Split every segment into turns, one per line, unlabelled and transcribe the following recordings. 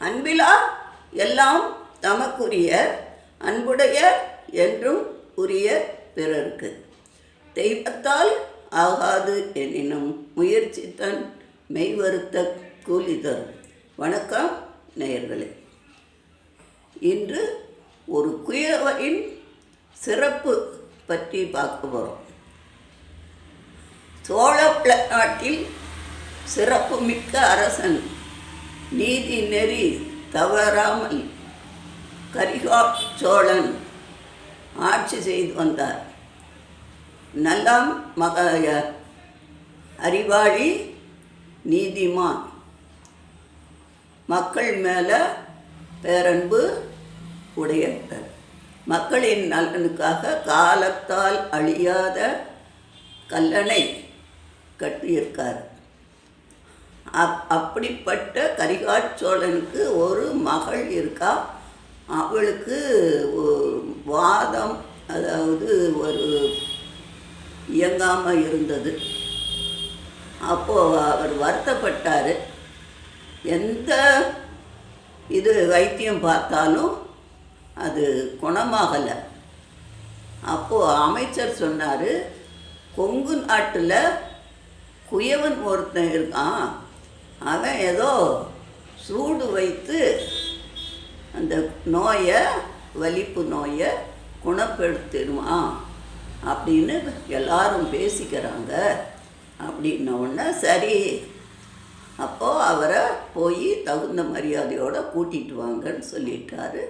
அன்பிலா எல்லாம் தமக்குரிய அன்புடைய என்றும் உரிய பிறர்க்கு. தெய்வத்தால் ஆகாது எனினும் முயற்சி தன் மெய்வருத்த கூலி தரும் வணக்கம் நேயர்களே. இன்று ஒரு குயவரின் சிறப்பு பற்றி பார்க்க போகிறோம் சோழ நாட்டில் சிறப்புமிக்க அரசன் நீதி நெறி தவறாமல் கரிகா சோழன் ஆட்சி செய்து வந்தார். நல்லாம் மக அறிவாளி நீதிமான். மக்கள் மேலே பேரன்பு உடையவர். மக்களின் நலனுக்காக காலத்தால் அழியாத கல்லணை கட்டியிருக்கார். அப் அப்படிப்பட்ட கரிகாச்சோழனுக்கு ஒரு மகள் இருக்கா? அவளுக்கு வாதம் அதாவது ஒரு இயங்காமல் இருந்தது. அப்போது அவர் வருத்தப்பட்டார். எந்த இது வைத்தியம் பார்த்தாலும் அது குணமாகலை. அப்போது அமைச்சர் சொன்னார் கொங்கு நாட்டில் குயவன் ஒருத்தன் இருக்கான். அவன் ஏதோ சூடு வைத்து அந்த நோயை வலிப்பு நோயை குணப்படுத்திடுவான் அப்படின்னு எல்லாரும் பேசிக்கிறாங்க. அப்படின்ன உடனே சரி அப்போது அவரை போய் தகுந்த மரியாதையோடு கூட்டிகிட்டு வாங்கன்னு சொல்லிட்டாரு.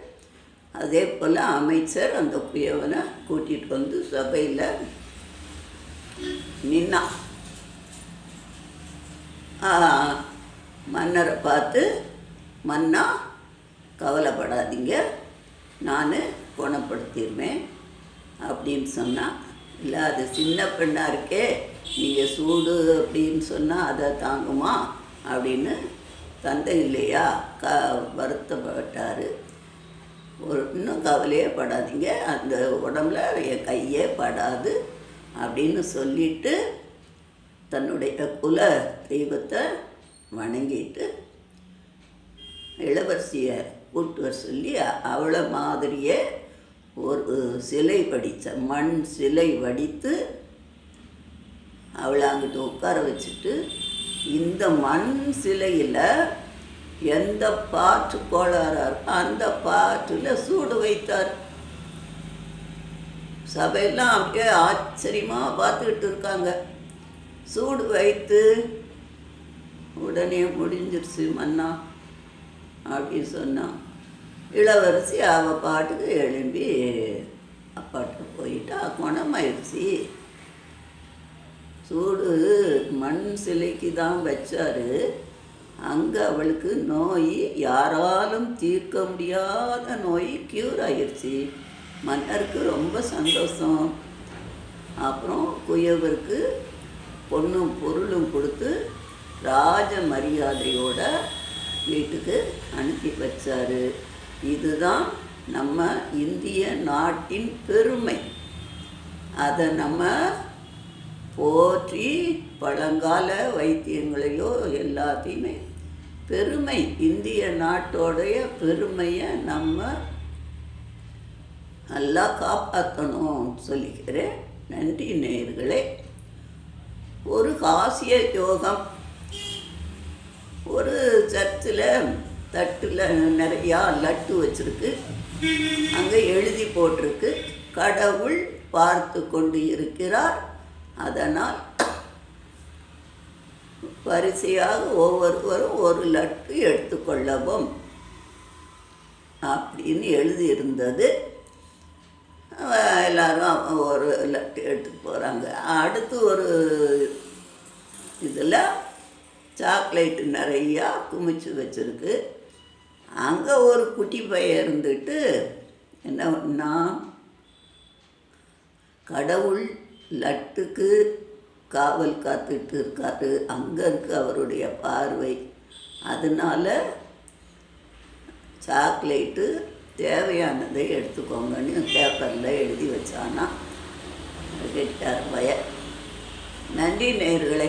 அதே போல் அமைச்சர் அந்த குயவனை கூட்டிகிட்டு வந்து சபையில் நின்னான் மன்னரை பார்த்து மன்னா கவலைப்படாதீங்க. நான் குணப்படுத்திடுவேன் அப்படின்னு சொன்னால் இல்லை அது சின்ன பெண்ணாக இருக்கே நீங்கள் சூடு அப்படின்னு சொன்னால் அதை தாங்குமா? அப்படின்னு தந்தை இல்லையா க வருத்தப்பட்டார். ஒரு இன்னும் கவலையே படாதீங்க. அந்த உடம்புல என் கையே படாது அப்படின்னு சொல்லிட்டு தன்னுடைய குல தெய்வத்தை வணங்கிட்டு இளவரசியை கூட்டு வர சொல்லி அவளை மாதிரியே ஒரு சிலை வடித்த மண் சிலை வடித்து அவளை அங்கிட்டு உட்கார வச்சுட்டு இந்த மண் சிலையில் எந்த பாட்டு கோளாறாக இருக்கோ அந்த பாட்டில் சூடு வைத்தார். சபையெல்லாம் அப்படியே ஆச்சரியமாக பார்த்துக்கிட்டு இருக்காங்க. சூடு வைத்து உடனே முடிஞ்சிருச்சு மன்னா அப்படின்னு சொன்னான் இளவரசி அவள் பாட்டுக்கு எழும்பி அப்பாட்ட போயிட்டா குணமாயிடுச்சு. சூடு மண் சிலைக்கு தான் வச்சாரு. அங்கே அவளுக்கு நோய் யாராலும் தீர்க்க முடியாத நோய் க்யூர் ஆயிடுச்சு மன்னருக்கு ரொம்ப சந்தோஷம். அப்புறம் குயவருக்கு பொண்ணும் பொருளும் கொடுத்து ராஜ மரியாதையோட வீட்டுக்கு அனுப்பி வச்சார். இதுதான் நம்ம இந்திய நாட்டின் பெருமை. அதை நம்ம போற்றி பழங்கால வைத்தியங்களையோ எல்லாத்தையுமே பெருமை இந்திய நாட்டோடைய பெருமையை நம்ம நல்லா காப்பாற்றணும் சொல்லிக்கிறேன். நன்றி நேயர்களே. ஒரு காசிய யோகம். ஒரு சர்ச்சில் தட்டில் நிறையா லட்டு வச்சுருக்கு. அங்கே எழுதி போட்டிருக்கு. கடவுள் பார்த்து கொண்டு இருக்கிறார். அதனால் வரிசையாக ஒவ்வொருவரும் ஒரு லட்டு எடுத்துக்கொள்ளவும் அப்படின்னு எழுதியிருந்தது. எல்லாரும் ஒரு லட்டு எடுத்து போகிறாங்க. அடுத்து ஒரு இதில் சாக்லேட்டு நிறையா குமிச்சு வச்சுருக்கு. அங்கே ஒரு குட்டி பையன் இருந்துட்டு என்ன பண்ணா கடவுள் லட்டுக்கு காவல் காத்துட்டு இருக்காரு. அங்கே இருக்கு அவருடைய பார்வை. அதனால சாக்லேட்டு தேவையானதை எடுத்துக்கோங்கன்னு பேப்பரில் எழுதி வச்சானா. கேட்டார் பய நன்றி நேர்களை